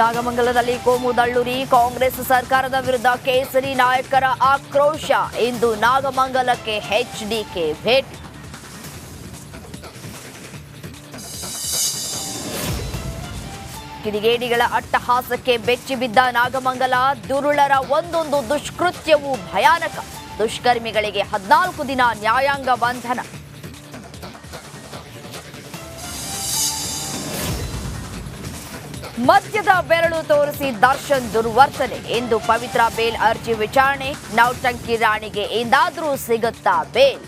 ನಾಗಮಂಗಲದಲ್ಲಿ ಕೋಮು ದಳ್ಳೂರಿ, ಕಾಂಗ್ರೆಸ್ ಸರ್ಕಾರದ ವಿರುದ್ಧ ಕೇಸರಿ ನಾಯಕರ ಆಕ್ರೋಶ. ಇಂದು ನಾಗಮಂಗಲಕ್ಕೆ ಎಚ್ಡಿಕೆ ಭೇಟಿ. ಕಿಡಿಗೇಡಿಗಳ ಅಟ್ಟಹಾಸಕ್ಕೆ ಬೆಚ್ಚಿ ಬಿದ್ದ ನಾಗಮಂಗಲ, ದುರುಳರ ಒಂದೊಂದು ದುಷ್ಕೃತ್ಯವೂ ಭಯಾನಕ. ದುಷ್ಕರ್ಮಿಗಳಿಗೆ ಹದಿನಾಲ್ಕು ದಿನ ನ್ಯಾಯಾಂಗ ಬಂಧನ. ಮದ್ಯದ ಬೆರಳು ತೋರಿಸಿ ದರ್ಶನ್ ದುರ್ವರ್ತನೆ. ಎಂದು ಪವಿತ್ರ ಬೇಲ್ ಅರ್ಜಿ ವಿಚಾರಣೆ. ನೌಟಂಕಿ ರಾಣಿಗೆ ಎಂದಾದ್ರೂ ಸಿಗುತ್ತಾ ಬೇಲ್?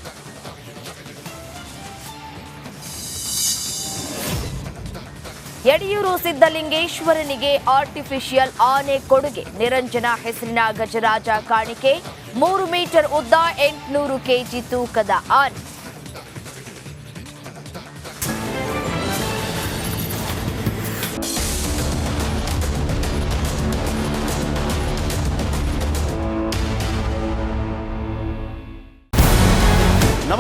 ಯಡಿಯೂರು ಸಿದ್ದಲಿಂಗೇಶ್ವರನಿಗೆ ಆರ್ಟಿಫಿಷಿಯಲ್ ಆನೆ ಕೊಡುಗೆ. ನಿರಂಜನ ಹೆಸರಿನ ಗಜರಾಜ ಕಾಣಿಕೆ. ಮೂರು ಮೀಟರ್ ಉದ್ದ ಎಂಟುನೂರು ಕೆಜಿ ತೂಕದ ಆನೆ.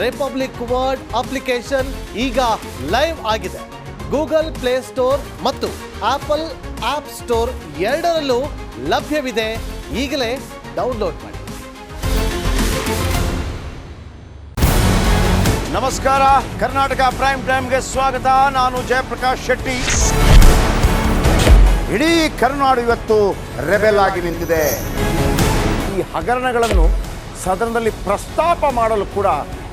ರಿಪಬ್ಲಿಕ್ ವರ್ಡ್ ಅಪ್ಲಿಕೇಶನ್ ಈಗ ಲೈವ್ ಆಗಿದೆ. ಗೂಗಲ್ ಪ್ಲೇ ಸ್ಟೋರ್ ಮತ್ತು ಆಪಲ್ ಆಪ್ ಸ್ಟೋರ್ ಎರಡರಲ್ಲೂ ಲಭ್ಯವಿದೆ. ಈಗಲೇ ಡೌನ್ಲೋಡ್ ಮಾಡಿ. ನಮಸ್ಕಾರ. ಕರ್ನಾಟಕ ಪ್ರೈಮ್ ಟೈಮ್ಗೆ ಸ್ವಾಗತ. ನಾನು ಜಯಪ್ರಕಾಶ್ ಶೆಟ್ಟಿ. ಇಡೀ ಕರುನಾಡು ಇವತ್ತು ರೆಬೆಲ್ ಆಗಿ ನಿಂತಿದೆ. ಈ ಹಗರಣಗಳನ್ನು ಸದನದಲ್ಲಿ ಪ್ರಸ್ತಾಪ ಮಾಡಲು ಕೂಡ